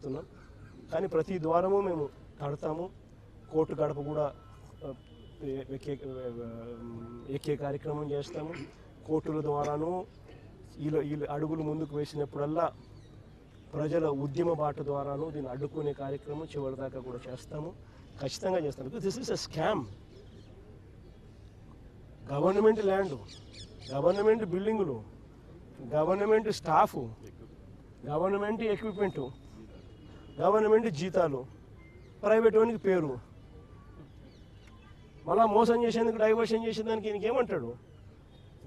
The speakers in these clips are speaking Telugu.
చేస్తున్నాం. కానీ ప్రతి ద్వారము మేము కడతాము. కోర్టు గడప కూడా ఎక్కే ఎక్కే కార్యక్రమం చేస్తాము. కోర్టుల ద్వారాను వీళ్ళు వీళ్ళు అడుగులు ముందుకు వేసినప్పుడల్లా ప్రజల ఉద్యమ బాట ద్వారాను దీన్ని అడ్డుకునే కార్యక్రమం చివరి దాకా కూడా చేస్తాము. ఖచ్చితంగా చేస్తాము. This is a scam government land government బిల్డింగులు government staff government equipment government జీతాలు ప్రైవేట్ వానికి పేరు. మళ్ళా మోసం చేసేందుకు డైవర్షన్ చేసేదానికి ఈయనకి ఏమంటాడు?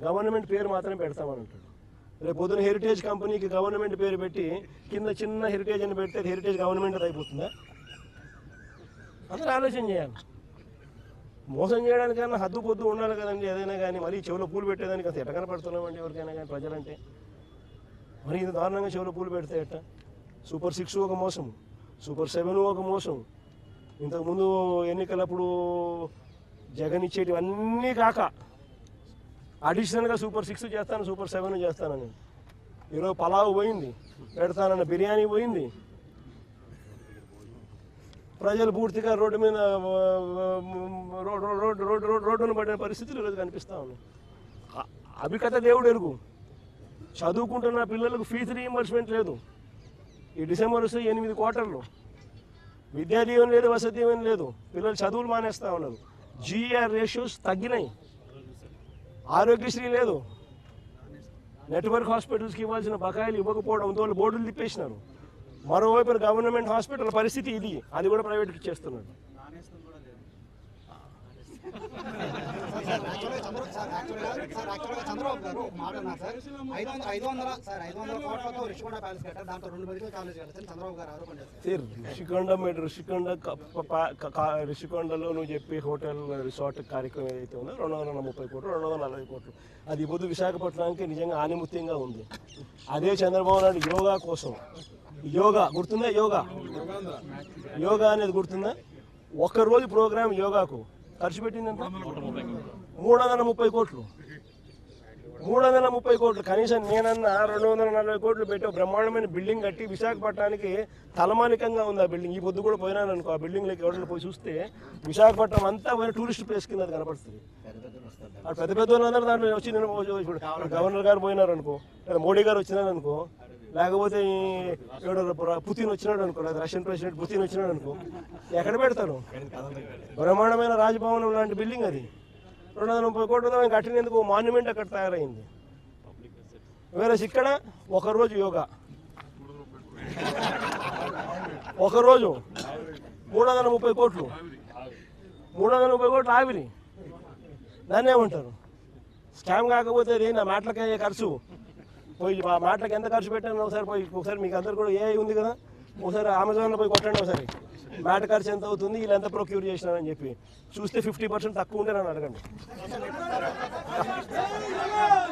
గవర్నమెంట్ పేరు మాత్రమే పెడతామని అంటాడు. రేపు పొద్దున హెరిటేజ్ కంపెనీకి గవర్నమెంట్ పేరు పెట్టి కింద చిన్న హెరిటేజ్ అని పెడితే హెరిటేజ్ గవర్నమెంట్ అయిపోతుందా? అందరూ ఆలోచన చేయాలి. మోసం చేయడానికైనా హద్దు పొద్దు ఉండాలి కదండి ఏదైనా కానీ. మరీ చెవిలో పూలు పెట్టేదానికి అంత ఎట్ట కనపడుతున్నామండి ఎవరికైనా కానీ ప్రజలంటే? మరి ఇంత దారుణంగా చెవిలో పూలు పెడితే ఎట్టా? సూపర్ సిక్స్ ఒక మోసం సూపర్ సెవెన్ ఒక మోసం ఇంతకుముందు ఎన్నికలప్పుడు జగన్ ఇచ్చేటివన్నీ కాక అడిషనల్గా సూపర్ సిక్స్ చేస్తాను సూపర్ సెవెన్ చేస్తానని. ఈరోజు పలావ్ పోయింది పెడతానన్న బిర్యానీ పోయింది. ప్రజలు పూర్తిగా రోడ్డు మీద రోడ్డు రోడ్డు రోడ్డు రోడ్డు రోడ్డును పడిన పరిస్థితులు ఈరోజు కనిపిస్తూ ఉన్నాయి. అ- అభికథ దేవుడు ఎరుగు చదువుకుంటున్న పిల్లలకు ఫీజు రీఎంబర్స్మెంట్ లేదు. ఈ డిసెంబర్ వస్తే ఎనిమిది క్వార్టర్లు. విద్యా దీవెన లేదు వసతి దీవెన లేదు. పిల్లలు చదువులు మానేస్తూ ఉన్నారు. జీఆర్ రేషియోస్ తగ్గినాయి. ఆరోగ్యశ్రీ లేదు. నెట్వర్క్ హాస్పిటల్స్కి ఇవ్వాల్సిన బకాయిలు ఇవ్వకపోవడంతో వాళ్ళు బోర్డులు తిప్పేసినారు. మరోవైపు గవర్నమెంట్ హాస్పిటల్ పరిస్థితి ఇది. అది కూడా ప్రైవేట్కి ఇచ్చేస్తున్నాడు యాక్చువల్గా చంద్ర- సార్ యాక్చువల్గా సార్ యాక్చువల్గా చంద్రబాబు గారు ఒక మాట అన్నారు సార్ ఐదు వందల ఐదు వందల సార్ ఐదు వందల కోట్లతో రిషికొండ ప్యాలెస్ కట్టారు దాంతో రెండు మెడికల్ కాలేజ్ కట్టారు చంద్రబాబు గారు ఆరోపణ చేశారు సరే ఋషికొండ మీద ఋషికొండ నువ్వు చెప్పి హోటల్ రిసార్ట్ కార్యక్రమం ఏదైతే ఉందో రెండు వందల ముప్పై కోట్లు రెండు వందల నలభై కోట్లు. అది పొద్దు విశాఖపట్నానికి నిజంగా ఆనిముత్యంగా ఉంది. అదే చంద్రబాబు నాయుడు యోగా కోసం. యోగా గుర్తుందా యోగా? యోగా అనేది గుర్తుందా? ఒక్కరోజు ప్రోగ్రామ్ యోగాకు ఖర్చు పెట్టిందంత మూడు వందల ముప్పై కోట్లు. మూడు వందల ముప్పై కోట్లు. కనీసం నేనన్నా రెండు వందల నలభై కోట్లు పెట్టి బ్రహ్మాండమైన బిల్డింగ్ కట్టి విశాఖపట్నానికి తలమానికంగా ఉంది ఆ బిల్డింగ్. ఈ పొద్దు కూడా పోయినాను అనుకో ఆ బిల్డింగ్లోకి ఎవరైనా పోయి చూస్తే విశాఖపట్నం అంతా పోయిన టూరిస్ట్ ప్లేస్ కింద అది కనపడుతుంది పెద్ద పెద్ద వాళ్ళందరూ దాంట్లో వచ్చి నేను గవర్నర్ గారు పోయినారు అనుకో లేదా మోడీ గారు వచ్చినారు అనుకో లేకపోతే ఎవడో పుతిన్ వచ్చినాడు అనుకో లేదా రష్యన్ ప్రెసిడెంట్ పుతిన్ వచ్చినాడు అనుకో ఎక్కడ పెడతాను బ్రహ్మాండమైన రాజభవనం లాంటి బిల్డింగ్ అది. రెండు వందల ముప్పై కోట్ల మేము కట్టినందుకు మాన్యుమెంట్ అక్కడ తయారైంది. వేరే ఇక్కడ ఒకరోజు యోగా. ఒకరోజు మూడు వందల ముప్పై కోట్లు. మూడు వందల ముప్పై కోట్లు ఆవిరి. దాన్ని ఏమంటారు? స్కామ్ కాకపోతే అది నా మాటలకి అయ్యే ఖర్చు. పోయి ఆ మాటలకు ఎంత ఖర్చు పెట్టాను ఒకసారి పోయి ఒకసారి మీకు అందరు కూడా ఏ ఉంది కదా ఒకసారి అమెజాన్లో పోయి కొట్టండి ఒకసారి. మాట ఖర్చు ఎంత అవుతుంది వీళ్ళు ఎంత ప్రొక్యూర్ చేసినారని చెప్పి. చూస్తే ఫిఫ్టీ పర్సెంట్ తక్కువ ఉంటే నన్ను అడగండి.